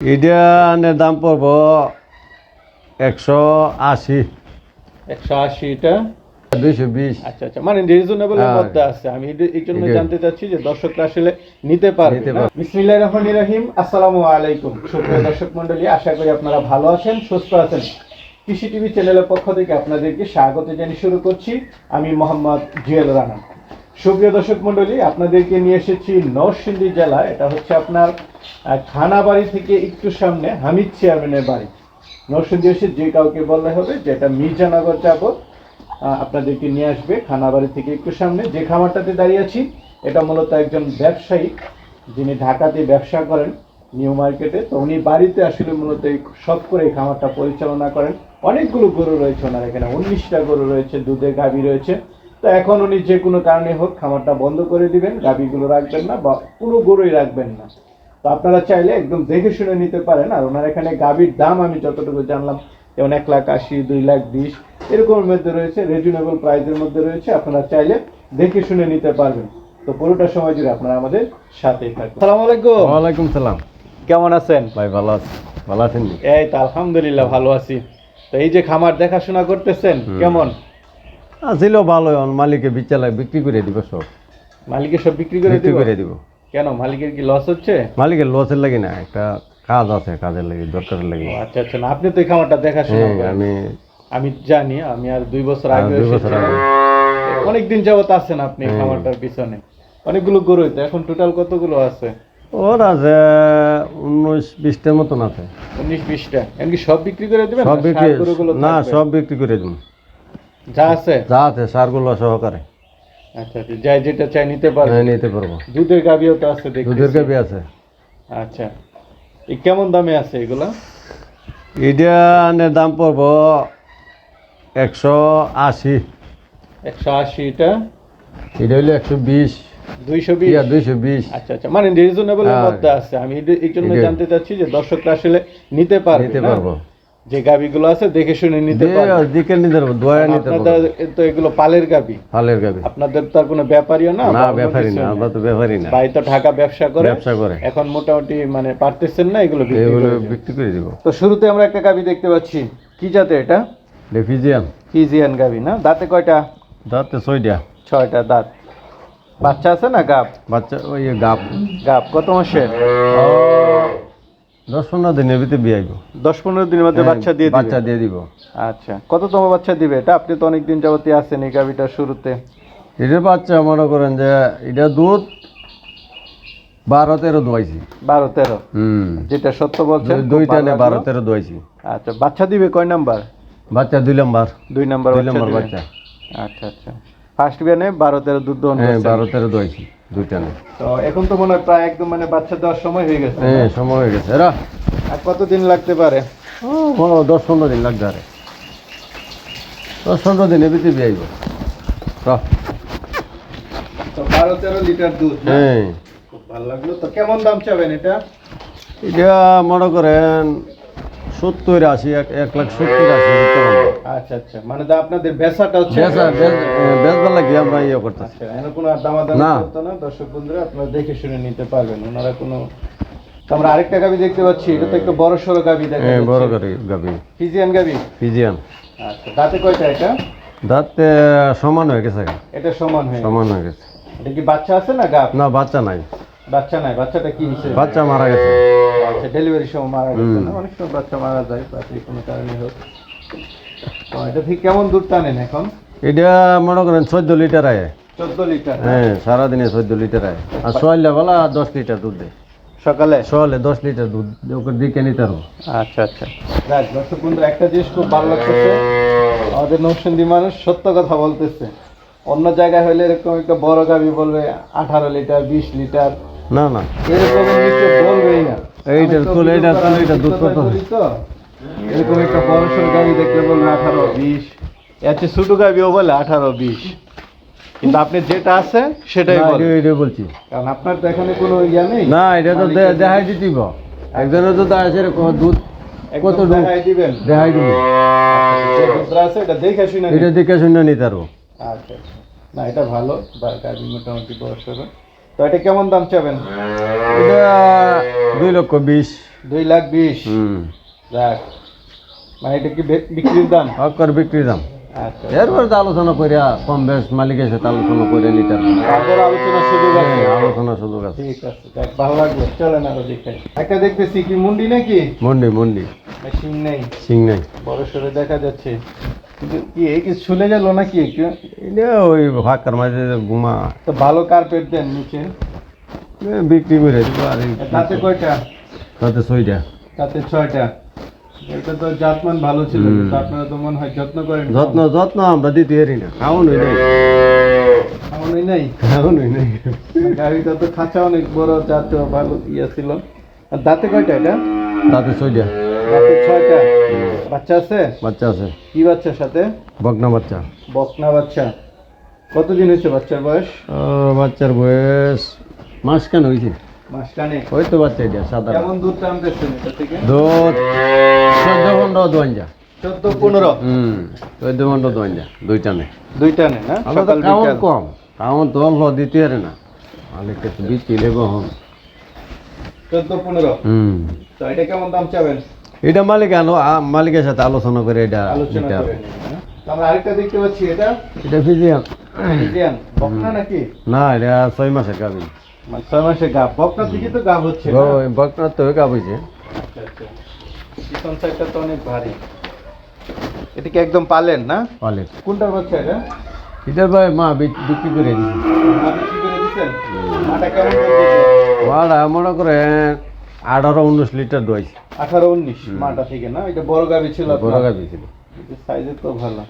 এটার দাম পড়ব একশো আশি। একশো আশিটা দুইশো বিশ। আচ্ছা আচ্ছা। মানে হ্যাঁ। মধ্যে আছে। আমি এই জন্য জানতে চাচ্ছি যে দর্শকরা আসলে নিতে পারবে রহিম। আসসালামু আলাইকুম। সুপ্রিয় দর্শক মণ্ডলী আশা করি আপনারা ভালো আছেন সুস্থ আছেন। কৃষি টিভি চ্যানেলের পক্ষ থেকে আপনাদেরকে স্বাগত জানিয়ে শুরু করছি। আমি মোহাম্মদ জুয়েল রানা। সুপ্রিয় দর্শক মণ্ডলী, আপনাদেরকে নিয়ে এসেছি নরসিংদী জেলা। এটা হচ্ছে আপনার খানাবাড়ি থেকে একটু সামনে হামিদ চেয়ারম্যানের বাড়ি। নরসিংদী এসে যে কাউকে বললে হবে যে এটা মির্জানগর যাব আপনাদেরকে নিয়ে আসবে খানাবাড়ি থেকে একটু সামনে। যে খামারটাতে দাঁড়িয়ে আছি, এটা মূলত একজন ব্যবসায়ী, যিনি ঢাকাতে ব্যবসা করেন নিউ মার্কেটে। তো উনি বাড়িতে আসলে মূলত এই শখ করে এই খামারটা পরিচালনা করেন। অনেকগুলো গরু রয়েছে ওনার এখানে, উনিশটা গরু রয়েছে দুধে গাভী রয়েছে। তো এখন উনি যে কোনো কারণে হোক খামারটা বন্ধ করে দিবেন গাভীগুলো রাখবেন না বা কোনো গরুই রাখবেন না। তো আপনারা চাইলে একদম দেখে শুনে নিতে পারেন আর ওনার এখানে গাভীর দাম আমি যতটুকু জানলাম যেমন এক লাখ আশি দুই লাখ বিশ এরকমের মধ্যে রয়েছে রিজনেবল প্রাইসের মধ্যে রয়েছে আপনারা চাইলে দেখে শুনে নিতে পারবেন। তো পুরোটা সময় জুড়ে আপনারা আমাদের সাথেই থাকবেন। সালাম আলাইকুম। ওয়ালাইকুম সালাম। কেমন আছেন? ভাই ভালো আছি ভালো আছেন এই তো আলহামদুলিল্লাহ ভালো আছি। তো এই যে খামার দেখাশোনা করতেছেন কেমন? আছিল ভালো মালিকে বিক্রি করে দিব সব মালিকের সব বিক্রি করে বিক্রি করে দিব। কেন মালিকের কি লস হচ্ছে? মালিকের লসের লাগে না একটা কাজ আছে কাজের লাগে দরকারের লাগে। আচ্ছা আচ্ছা আপনি তো এই খামারটা দেখাশোনা আমি আমি জানি আমি আর দুই বছর আগে। অনেকদিন যাবত আছেন আপনি খামারটার পিছনে। অনেকগুলো গরু তো এখন টোটাল কতগুলো আছে? ওর আছে উনিশ বিশটার মতন আছে। উনিশ বিশটা। এমনি সব বিক্রি করে দিবেন? না সব বিক্রি করে দিব। যা আছে? যা আছে সারগুলো সহকারে। আচ্ছা আচ্ছা যাই যেটা চাই নিতে পারবে। হ্যাঁ, নিতে পারব। দুধের গাভিও তো আছে। দুধের গাবি আছে। আচ্ছা এই কেমন দামে আছে এগুলা? এটার দাম পড়ব একশো আশি। একশো আশিটা এটা? হইল একশো বিশ। দুইশো বিশ? দুইশো বিশ। আচ্ছা আচ্ছা মানে রিজনেবল হ্যাঁ। মধ্যে আছে। আমি এটা- এই জন্য জানতে চাচ্ছি যে দর্শকরা আসলে নিতে পারবে নিতে পারব। যে গাভিগুলো আছে দেখে শুনে নিতে পারবে দিকে নিতে দোয়া নিতে তো এগুলো পালের গাবি হালের গাবি আপনাদের তো আর কোনো ব্যাপারীও না? না ব্যাপারী না আমরা তো ব্যাপারী না। ভাই তো ঢাকা ব্যবসা করে। ব্যবসা করে। এখন মোটামুটি মানে পারতেছেন না এগুলো এগুলো বিক্রি করে দিব। তো শুরুতে আমরা একটা গাবি দেখতে পাচ্ছি। কি জাতে এটা? রেফিজিয়ান ফিজিয়ান গাবি না? দাঁতে কয়টা? দাঁতে ছয়টা। ছয়টা দাঁত। বাচ্চা আছে না গাব বাচ্চা ওই গাপ। গাব কত মাসের? দশ পনেরো দিনের ভিতরে বিয়ে আইব দশ পনেরো দিনের মধ্যে বাচ্চা দিয়ে হ্যাঁ, বাচ্চা দিয়ে দিব। আচ্ছা কততম বাচ্চা দিবে? এটা আপনি তো অনেকদিন যাবতীয় আছেন এই গাবিটা শুরুতে। এটার বাচ্চা মনে করেন যে এটা দুধ বারো তেরো দোয়াইছি। বারো তেরো হুম। যেটা সত্য বলছেন দুইটা নে বারো তেরো দোয়াইছি। আচ্ছা বাচ্চা দিবে কয় নাম্বার? বাচ্চা দুই নম্বর। দুই নাম্বার দুই বাচ্চা বাচ্চা। আচ্ছা আচ্ছা। ফার্স্ট বিয়ানে বারো তেরো দুধ হ্যাঁ বারো তেরো দোয়াইছি। দুইটা নে তো এখন তো মনে হয় প্রায় একদম মানে বাচ্চা দেওয়ার সময় হয়ে গেছে। হ্যাঁ সময় হয়ে গেছে। এরা আর কতদিন লাগতে পারে? ও, দশ পনেরো দিন লাগবে আরে। দশ পনেরো দিনের ভিতরে বিয়ে আইব র। তো বারো তেরো লিটার দুধ হ্যাঁ। খুব ভালো লাগল। তো কেমন দাম চাবেন এটা? এটা মনে করেন সত্তর আশি এক এক লাখ সত্তর আশি আচ্ছা আচ্ছা। মানে আপনাদের বেচাটা হচ্ছে বেচা বেচবার লাগে আমরা ইয়ে করতেছি। আচ্ছা কোনো দামাদামি করতো না? দর্শক বন্ধুরা আপনারা দেখে শুনে নিতে পারবেন। ওনারা কোনো আমরা আরেকটা গাবি দেখতে পাচ্ছি। এটা তো একটু বড় সড়ো গাবি দেখা বড় গাবি। ফিজিয়ান গাবি? ফিজিয়ান। আচ্ছা দাঁতে কয়টা এটা? দাঁতে সমান হয়ে গেছে এটা সমান হয়ে সমান হয়ে গেছে। এটা কি বাচ্চা আছে না গাব না বাচ্চা নাই। বাচ্চা নাই। বাচ্চাটা কি বাচ্চা মারা গেছে। আচ্ছা ডেলিভারি সময় মারা গেছে না? অনেক সময় বাচ্চা মারা যায় কোনো কারণে হোক। তো এটা ঠিক কেমন দুধ টানেন এখন? এটা মনে করেন চোদ্দ লিটার আয়। চোদ্দ লিটার হ্যাঁ। সারাদিনে চোদ্দ লিটার আয়। আর সোয়াইলে বলা দশ লিটার দুধ দেয়। সকালে? সোয়ালে দশ লিটার দুধ ওকে দিকে নিতে আচ্ছা আচ্ছা। দর্শক বন্ধু একটা জিনিস খুব ভালো লাগতেছে। আমাদের নৌসন্দি মানুষ সত্য কথা বলতেছে। অন্য জায়গায় হলে এরকম একটা বড় গাবি বলবে আঠারো লিটার বিশ লিটার। না না। এরকম বলবেই না। এইটার তুল, এইটার তুল, অভিযোগ দুধ কত? এরকম একটা বড় সড়ো গাবি দেখলে বলবে আঠারো বিশ। এর চেয়ে ছোট গাবিও বলে আঠারো বিশ। কিন্তু আপনি যেটা আছে সেটাই না, এটা- এটা বলছি। কারণ আপনার তো এখানে কোনো ইয়া নেই। না এটা তো দেখাই দিতিব একজনের তো আছে দুধ কত দেখাই দিবেন। দেখাই দিব আছে এটা দেখে শুনে। এটা দেখে শুনে নিতে আচ্ছা আচ্ছা। না এটা ভালো গাড়ি মোটামুটি বয়স তো এটা কেমন দাম চাবেন? এটা দুই লক্ষ বিশ। দুই লাখ বিশ। যাক। মানে এটা কি বিক্রির দাম? হকর বিক্রির দাম। আচ্ছা। এরপরে তো আলোচনা করিয়া কম বেশ মালিকের সাথে আলোচনা করে নিতে তারপর আলোচনা সুযোগ আছে। হ্যাঁ, আলোচনা সুযোগ আছে। ঠিক আছে দেখ ভালো লাগল। চলেন আরও দেখে একটা দেখতেছি কি মুন্ডি নাকি? মন্ডি মন্ডি। শিং নেই। সিং নাই। বড় সরে দেখা যাচ্ছে। কিন্তু কি এই কি গেল নাকি এটা ওই ফাঁকার মাঝে ঘুমা তো ভালো কার্পেট দেন নিচে। বিক্রি করে দিব আর তাতে কয়টা? তাতে ছয়টা। তাতে ছয়টা। এটা তো ভালো ছিল। আপনারা তো মনে হয় যত্ন করেন যত্ন যত্ন আমরা দিতে পারি না। খাওয়ান হই নাই। এমনই নাই? খাওয়ান হই নাই। গাড়িটা তো খাঁচা অনেক বড় জাত ভালো ইয়ে ছিল। আর দাঁতে কয়টা এটা? তাতে ছয়টা। দাঁতে ছয়টা। বাচ্চা আছে? বাচ্চা আছে। কি বাচ্চার সাথে? বকনা বাচ্চা। বকনা বাচ্চা। কতদিন হয়েছে বাচ্চার বয়স? বাচ্চার বয়স মাস কেন হয়েছে। মাসখানে ওই তো বাচ্চা এটা সাদা কেমন দুধ টানতেছেন এটা থেকে? দুধ চোদ্দ পনেরো দোয়াঞ্জা চোদ্দ পনেরো? হুম চোদ্দ পনেরো দোয়াঞ্জা দুইটা নেই দুইটা নেই না? আমরা তো সকাল কম। খাওয়ান তো অল্প দিতে পারে না। মালিককে তো দিতে লেবো হন চোদ্দ পনেরো? হুম। তো এটা কেমন দাম চাবেন? এটা মালিক আলো মালিকের সাথে আলোচনা করে এটা আলোচনা করে নিন? তো আমরা আরেকটা দেখতে পাচ্ছি এটা? এটা ফিজিয়ান। ইন্ডিয়ান বকনা নাকি? না এটা ছয় মাসের গাবি মানে ছয় মাসে গাব বকনা থেকে তো গাব হচ্ছে না? বকনার তো গাব হয়েছে আচ্ছা আচ্ছা। পিছন সাইডটা তো অনেক ভারী। এটা একদম পালেন না? পালে কোনটার বাচ্চা এটা? এটার ভাই মা বিক্রি করে দিছে। মা বিক্রি করে দিছেন মাটা কেমন করে মনে করে আঠারো উনিশ লিটার দোয়াইছে আঠারো উনিশ মাটা থেকে না? এটা বড় গাবি ছিল বড় গাবি ছিল। সাইজে তো ভালো।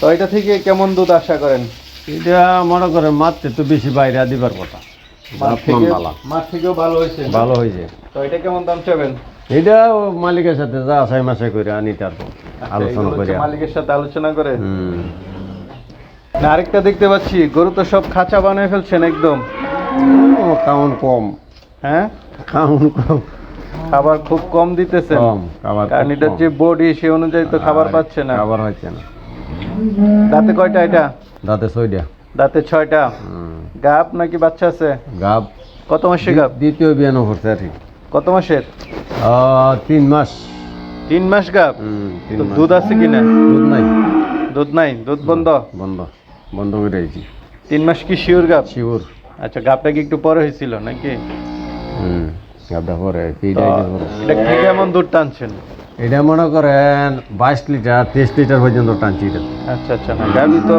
তো এটা থেকে কেমন দুধ আশা করেন? এটা মনে করে মারতে তো বেশি বাইরে দিবার কথা। মাঠ থেকে মাঠ থেকেও ভালো হয়েছে ভালো হয়েছে। তো এটা কেমন দাম চাবেন? এটা মালিকের সাথে যা আশাই মাসে করে আনি তারপর আচ্ছা, আলোচনা করে মালিকের সাথে আলোচনা করে? হুম। আরেকটা দেখতে পাচ্ছি। গরু তো সব খাঁচা বানিয়ে ফেলছেন একদম। ও খাওন কম। হ্যাঁ? খাওন কম। খাবার খুব কম দিতেছেন। কম খাবার খুব কারণ এটার যে বডি সে অনুযায়ী তো খাবার পাচ্ছে না। খাবার হচ্ছে না। দাঁতে কয়টা এটা? দাঁতে ছয়টা। দাঁতে ছয়টা। গাপ নাকি বাচ্চা আছে? গাব। কত মাসে গাপ দ্বিতীয় বিয়ানো করছে আর কি কত মাসের? তিন মাস। তিন মাস তিন দুধ আছে কিনা? দুধ নাই। দুধ নাই? দুধ বন্ধ? বন্ধ। বন্ধ করে দিয়েছি। তিন মাস কি শিওর গাপ শিওর আচ্ছা গাপটা কি একটু পরে হয়েছিল নাকি? হুম গাবটা পরে কি এটা থেকে এমন দুধ টানছেন? এটা মনে করেন বাইশ লিটার তেইশ লিটার পর্যন্ত টানছি এটা। আচ্ছা আচ্ছা না গাবি তো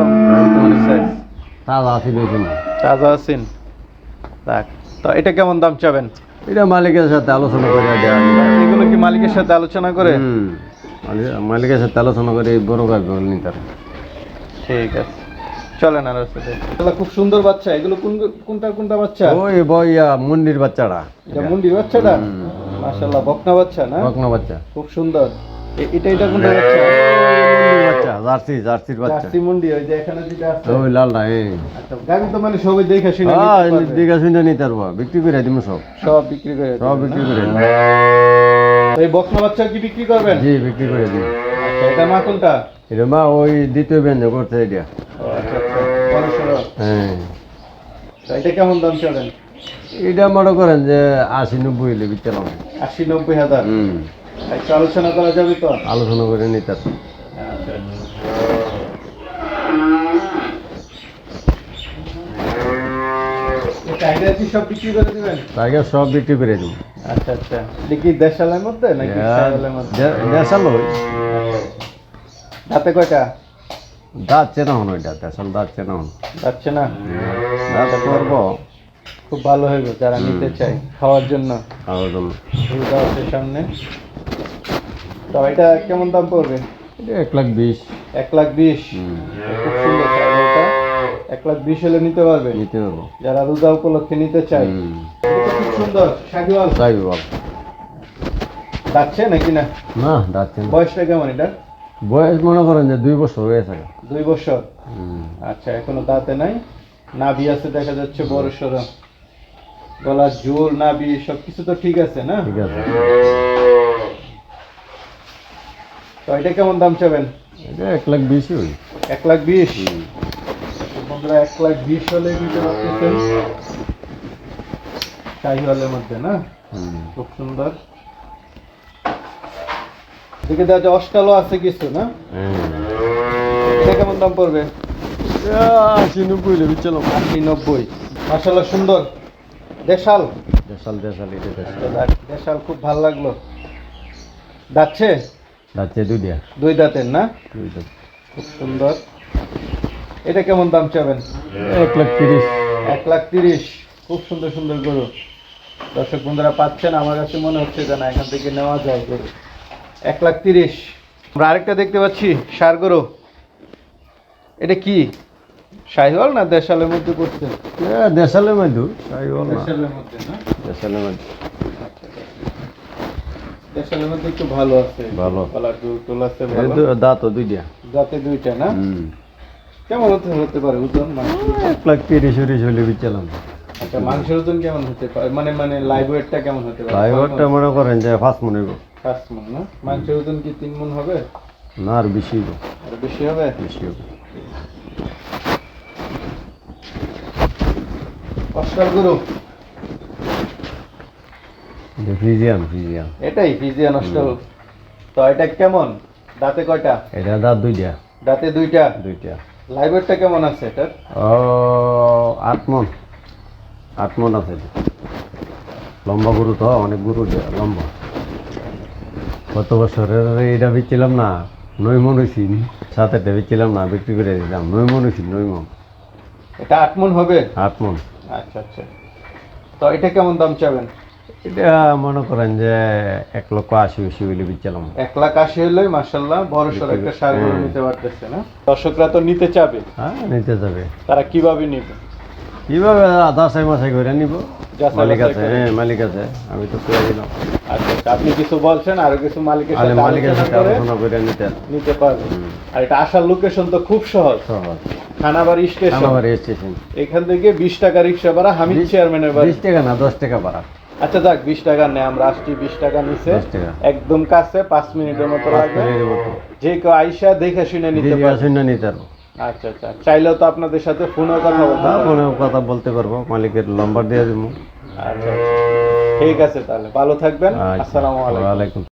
size। তাজা আছে বেশি না। তাজা আছেন দেখ তো এটা কেমন দাম চাবেন? এটা মালিকের সাথে আলোচনা করে এগুলো কি মালিকের সাথে আলোচনা করে? মালিক- মালিকের সাথে আলোচনা করে বড় গাছ নিতে। ঠিক আছে। চলেন আর খুব সুন্দর বাচ্চা। এগুলো কোন কোনটা কোনটা বাচ্চা? ওই বইয়া মন্দির বাচ্চাটা। এটা মুন্ডির বাচ্চাটা? মাশাআল্লাহ বকনা বাচ্চা না? বকনা বাচ্চা। খুব সুন্দর। এটা এটা কোনটা বাচ্চা? বাচ্চা জার্সি জার্সির বাচ্চা। জার্সি মুন্ডি ওই যে এখানে যেটা আছে। ওই লালটা এই। আচ্ছা গাড়ি তো মানে সবাই দেখে শুনে নিতে হ্যাঁ পারবে। শুনে নিতে পারব বিক্রি করে সব। সব বিক্রি করে সব বিক্রি করে এই বকনা বাচ্চা কি বিক্রি করবেন? জি বিক্রি করে দিই আচ্ছা এটা মা কোনটা? এটা মা ওই দ্বিতীয় ব্যঞ্জন করছে এটা ও আচ্ছা আচ্ছা বড় সড়ো। হ্যাঁ। এটা কেমন দাম চলেন এটা মনে করেন যে আশি নব্বই হলে বিচ্ছে আশি নব্বই হাজার? একটু আলোচনা করা যাবে তো? আলোচনা করে নিতে সব বিক্রি করে দিবেন? তাকে সব বিক্রি করে দিব। আচ্ছা আচ্ছা। কি দেশালের মধ্যে নাকি মধ্যে? দেশাল দাঁতে কয়টা? দাঁত চেনা হন ওইটা দেশাল দাঁত চেনা হন। যাচ্ছে না? দাঁত করব। খুব ভালো হইব যারা নিতে চায় খাওয়ার জন্য। খাওয়ার জন্য। সুবিধা আছে সামনে। তো এটা কেমন দাম পড়বে? এটা এক লাখ বিশ। এক লাখ বিশ। খুব সুন্দর এক লাখ বিশ হলে নিতে পারবে? নিতে পারব। যারা রোজা উপলক্ষে নিতে চায়। এটা খুব সুন্দর চাইবে বাবা যাচ্ছে নাকি না? না দাঁত বয়সটা কেমন এটা বয়স মনে করেন যে দুই বছর হয়ে থাকে। দুই বছর? আচ্ছা এখনও দাঁতে নাই? নাভি আছে দেখা যাচ্ছে বড় সড়ো। গলার ঝোল নাভি সব কিছু তো ঠিক আছে না? ঠিক আছে। তো এটা কেমন দাম চাবেন? এটা এক লাখ বিশই ওই এক লাখ বিশ? বন্ধুরা এক লাখ বিশ হলে দিতে পারতেছেন। শাহিওয়ালের মধ্যে না? হুম। খুব সুন্দর। যায় আছে কিছু না। এটা কেমন দাম পড়বে? আশি নব্বই বিচ্ছিলাম আশি নব্বই। মাসাল্লাহ সুন্দর। দেশাল। দেশাল দেশাল দেশাল। খুব ভালো লাগল। যাচ্ছে যাচ্ছে দুইটা দুই দাঁতের না? দুইটা খুব সুন্দর। এটা কেমন দাম চাবেন? এক লাখ তিরিশ। এক লাখ তিরিশ। খুব সুন্দর সুন্দর গরু। দর্শক বন্ধুরা পাচ্ছেন? আমার কাছে মনে হচ্ছে যে না এখান থেকে নেওয়া যায় গরু। এক লাখ তিরিশ। আমরা আরেকটা দেখতে পাচ্ছি সার গরু এটা কি? শাহিওয়াল না দেশালের মধ্যে পড়ছে? দেশালের মধ্যে তাই বল না। দেশালের মধ্যে না? দেশালের মধ্যে। দেশালের মধ্যে একটু ভালো আছে। ভালো। কালার টুল আছে ভালো। দাঁত দুইটা। যাতে দুইটা না? কেমন হতে হতে পারে ওজন? মাংস এক লাখ তিরিশ উরিশ হলে আচ্ছা মাংসের ওজন কেমন হতে পারে? মানে মানে লাইভ ওয়েটটা কেমন হতে পারে? ড্রাইভারটা মনে করেন যে ফার্স্ট মনে হইব। পাঁচ মন না? মাংসের ওজন কি তিন মন হবে? না আর বেশি আর বেশি হবে? বেশি হইব অস্কার গুরু। ফিজিয়ান ফিজিয়ান এটাই ফিজিয়ান অস্কার তো এটা কেমন? দাঁতে কয়টা? এটা দাঁত দুইটা। দাঁতে দুইটা? দুইটা। ওয়েটটা কেমন আছে এটার? ও আট মন। আট মন আছে লম্বা গরু তো অনেক গরু লম্বা। কত বছরের এটা বেচছিলাম না নয় মন হয়েছি সাতেরটা বেচছিলাম না বিক্রি করে দিলাম। মন হয়েছি নয় মন। এটা আট মন হবে? আট মন। আচ্ছা আচ্ছা। তো এটা কেমন দাম চাবেন? এটা মনে করেন যে এক লক্ষ আশি আশি হইলে বেচছিলাম। এক লাখ আশি হলে মার্শাল্লাহ বড় সড় একটা সার হ্যাঁ। নিতে পারতেছে না? দর্শকরা তো নিতে চাবে। হ্যাঁ নিতে যাবে তারা কীভাবে নিবে? কীভাবে যাচাই মাসাই করে নিব। মালিক আছে হ্যাঁ মালিক আছে আমি তো করে দিলাম আচ্ছা আচ্ছা, আপনি কিছু বলছেন আর কিছু মালিকের সাথে মালিকের সাথে আলোচনা করে নিতে। নিতে পারবেন আর এটা আসার লোকেশন তো খুব সহজ। সহজ। খানাবাড়ি স্টেশন আমার স্টেশন এখান থেকে বিশ টাকা রিক্সা ভাড়া হামিদ চেয়ারম্যানের বাড়ি। বিশ টাকা না দশ টাকা ভাড়া। আচ্ছা যাক বিশ টাকা নেই আমরা আসছি বিশ টাকা নিচে। একদম কাছে পাঁচ মিনিটের মতো লাগবে। যে কেউ আইসা দেখে শুনে নিতে শূন্য নিতে পারব। আচ্ছা আচ্ছা। চাইলেও তো আপনাদের সাথে ফোনেও কথা বলতে হ্যাঁ ফোনে কথা বলতে পারব। মালিকের নম্বর দিয়ে দেবো। আচ্ছা আচ্ছা। ঠিক আছে তাহলে। ভালো থাকবেন। আসসালামু আলাইকুম।